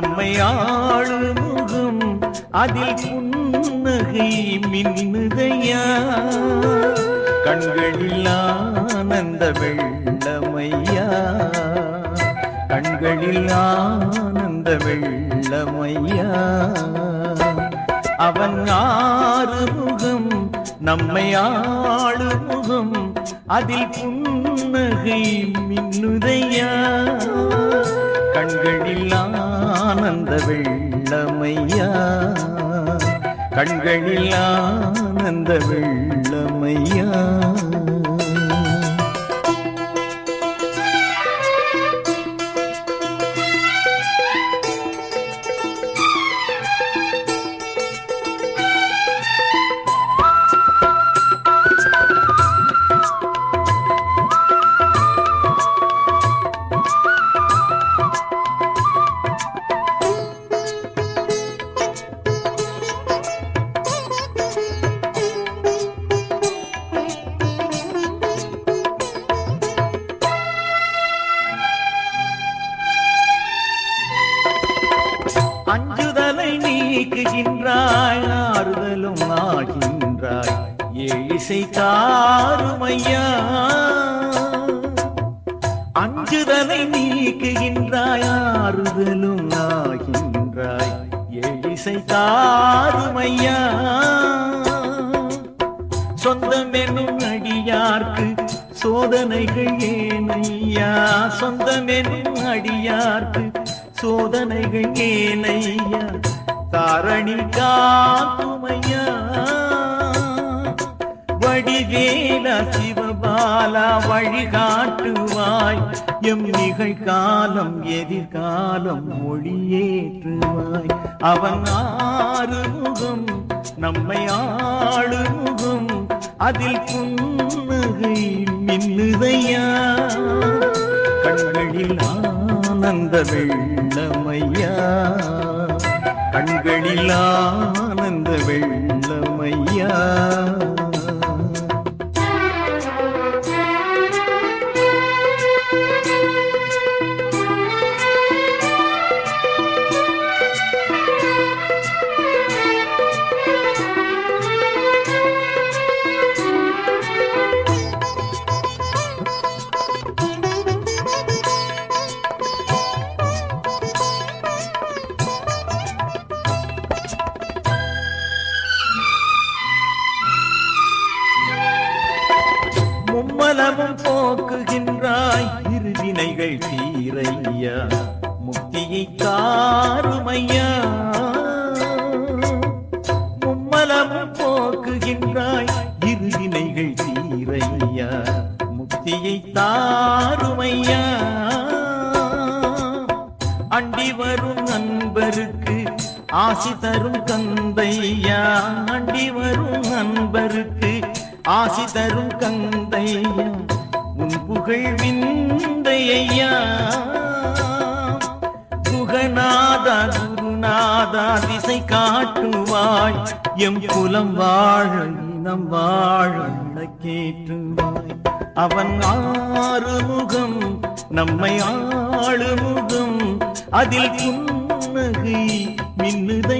நம்மை ஆளுமுகம் அதில் புன்னகை மின்னுதையா கண்களில் ஆனந்த வெள்ளமையா? கண்களில் ஆனந்த வெள்ளமையா? அவன் ஆறு முகம் நம்மை ஆளு முகம் அதில் புன்னகை மின்னுதையா? கண்களில் ஆனந்த வெள்ளமையா? கண்களில் ஆனந்த வெள்ளமையா? அஞ்சுதலை நீக்குகின்றாய் ஆறுதலும் ஆகின்றாய். ஏழிசை தாருமையா? அஞ்சுதலை நீக்குகின்றாய் ஆறுதலும் ஆகின்றாய். ஏழிசை தாருமையா? சொந்தம் என்னும் அடியார்க்கு சோதனைகள் ஏனையா? சொந்தம் என்னும் அடியார்க்கு சோதனைகள் ஏனையா? தாரணி காக்குமையா வடிவேலா சிவபாலா வழிகாட்டுவாய். எம் நிகழ்காலம் எதிர்காலம் மொழியேற்றுவாய். அவன் ஆறுமுகம் நம்மை ஆளுமுகம் அதில் புன்னகை மின்னுதையா? கண்களில் ஆ ஆனந்த வெள்ளமையா? கண்களில் ஆனந்த வெள்ளமையா? போக்குகின்றாய் இருவினைகள் தீரையா முக்தியை தாருமையா. மும்மலமும் போக்குகின்றாய் இருவினைகள் தீரையா முக்தியை தாருமையா. அண்டி வரும் நண்பருக்கு ஆசி தரும் கந்தையா அண்டி வரும் நண்பருக்கு ஆசி தரும் கந்தையா புகழ் விந்தையா புகநாதா குருநாதா திசை காட்டுவாய். எம் குலம் வாழ இனம் வாழ கேட்டுவாய் அவன் ஆறு முகம் நம்மை ஆளு முகம் அதில் புன்னகை மின்னுதையா